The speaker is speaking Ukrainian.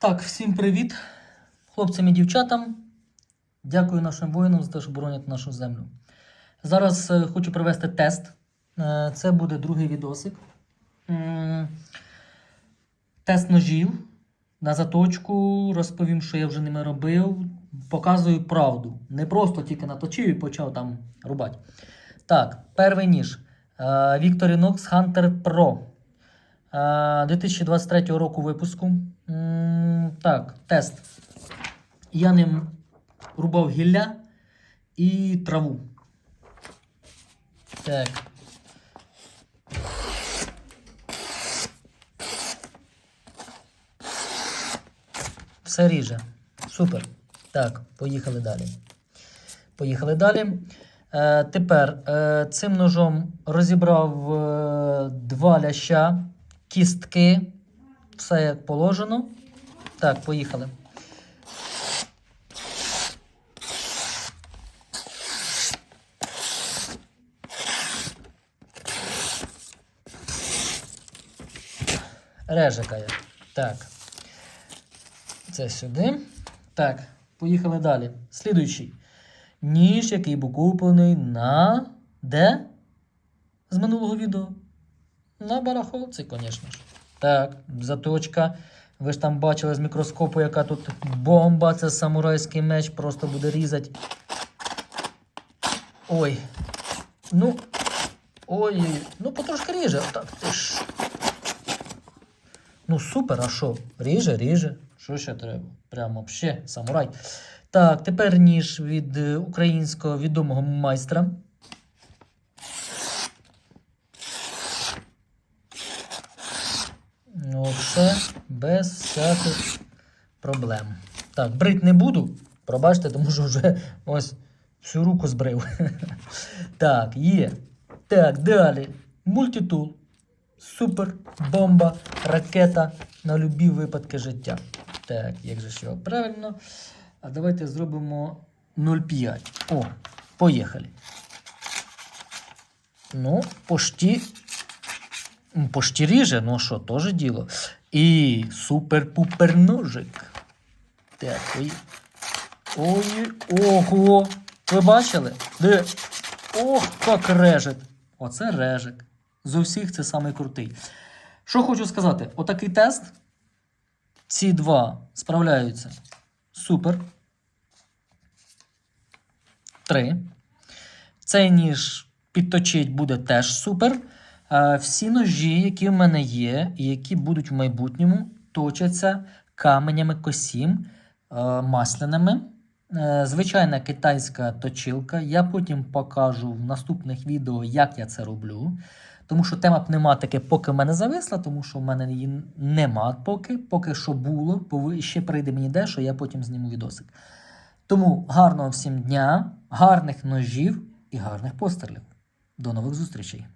Так, всім привіт, хлопцям і дівчатам. Дякую нашим воїнам за те, що боронять нашу землю. Зараз е, хочу провести тест. Е, це буде другий відосик. Тест ножів на заточку. Розповім, що я вже ними робив. Показую правду. Не просто тільки наточив і почав там рубати. Так, перший ніж. Е, Victorinox Hunter Pro. Е, 2023 року випуску. Так, тест. Я ним рубав гілля і траву. Так. Все ріже. Супер. Так, поїхали далі. Поїхали далі. Е, тепер е, цим ножом розібрав е, два ляща, кістки. Все як положено. Так, поїхали. Режика я. Так. Це сюди. Так, поїхали далі. Слідуючий. Ніж, який був куплений на. Де? З минулого відео? На барахолці, звісно ж. Так, заточка. Ви ж там бачили з мікроскопу, яка тут бомба. Це самурайський меч, просто буде різати. Ой. Ну. Ой, ну потрошки ріже. Так, ти ж. Ну супер, а що? Ріже, ріже. Що ще треба? Прямо взагалі, самурай. Так, тепер ніж від е, українського відомого майстра. Все без всяких проблем. Так, брить не буду. Пробачте, тому що вже ось всю руку збрив. Так, є. Так, далі. Мультитул. Супер, бомба, ракета на любі випадки життя. Так, як же його правильно. А давайте зробимо 0,5. О, поїхали. Ну, почти. Почти ну що, теж діло. І супер-пупер ножик. Так, ой. Ой, ого. Ви бачили? Де? Ох, як режет. Оце режик. З усіх це самий крутий. Що хочу сказати, отакий тест. Ці два справляються супер. Три. Цей ніж підточить буде теж супер. Е, Всі ножі, які в мене є, і які будуть в майбутньому, точаться каменями косім е, масляними. Е, Звичайна китайська точилка. Я потім покажу в наступних відео, як я це роблю. Тому що тема пневматики поки в мене зависла, тому що в мене її нема поки. Поки що було, ще прийде мені дещо, я потім зніму відосик. Тому гарного всім дня, гарних ножів і гарних пострілів. До нових зустрічей!